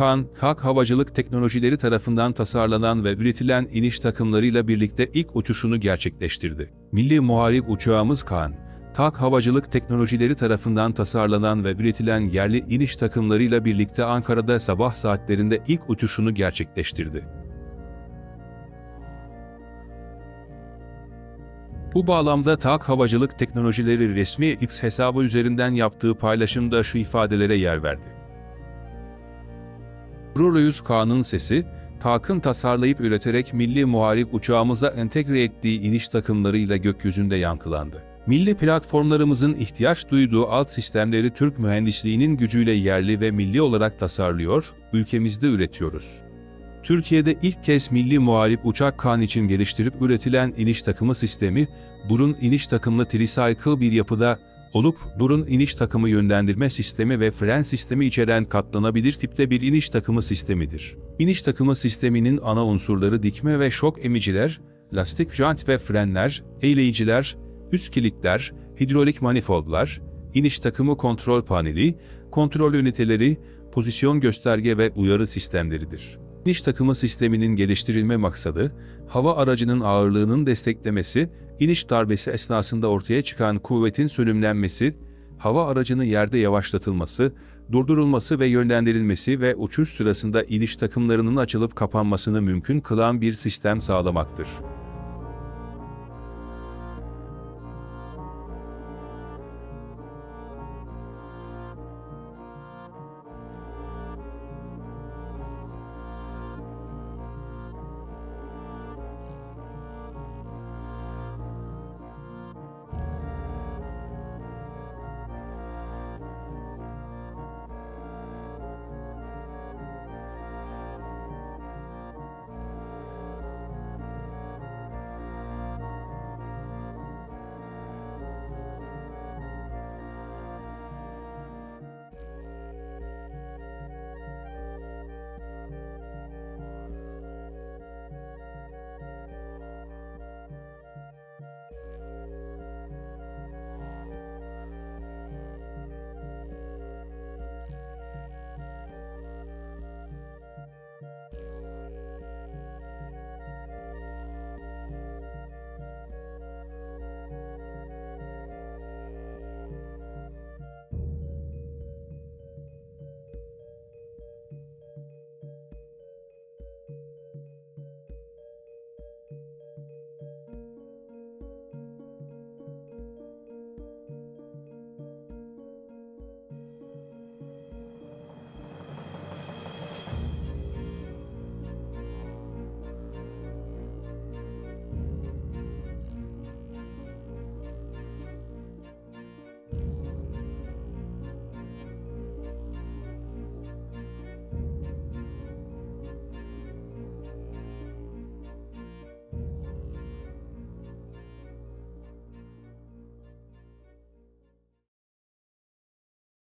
Kaan, Hak Havacılık Teknolojileri tarafından tasarlanan ve üretilen iniş takımlarıyla birlikte ilk uçuşunu gerçekleştirdi. Milli Muharip uçağımız Kaan, Tak Havacılık Teknolojileri tarafından tasarlanan ve üretilen yerli iniş takımlarıyla birlikte Ankara'da sabah saatlerinde ilk uçuşunu gerçekleştirdi. Bu bağlamda Tak Havacılık Teknolojileri resmi X hesabı üzerinden yaptığı paylaşımda şu ifadelere yer verdi. Gururluyuz Kaan'ın sesi, TAK'ın tasarlayıp üreterek milli muharip uçağımıza entegre ettiği iniş takımlarıyla gökyüzünde yankılandı. Milli platformlarımızın ihtiyaç duyduğu alt sistemleri Türk mühendisliğinin gücüyle yerli ve milli olarak tasarlıyor, ülkemizde üretiyoruz. Türkiye'de ilk kez milli muharip uçak Kaan için geliştirip üretilen iniş takımı sistemi, burun iniş takımlı tricycle bir yapıda olup burun iniş takımı yönlendirme sistemi ve fren sistemi içeren katlanabilir tipte bir iniş takımı sistemidir. İniş takımı sisteminin ana unsurları dikme ve şok emiciler, lastik jant ve frenler, eğleyiciler, üst kilitler, hidrolik manifoldlar, iniş takımı kontrol paneli, kontrol üniteleri, pozisyon gösterge ve uyarı sistemleridir. İniş takımı sisteminin geliştirilme maksadı, hava aracının ağırlığının desteklemesi, iniş darbesi esnasında ortaya çıkan kuvvetin sönümlenmesi, hava aracının yerde yavaşlatılması, durdurulması ve yönlendirilmesi ve uçuş sırasında iniş takımlarının açılıp kapanmasını mümkün kılan bir sistem sağlamaktır.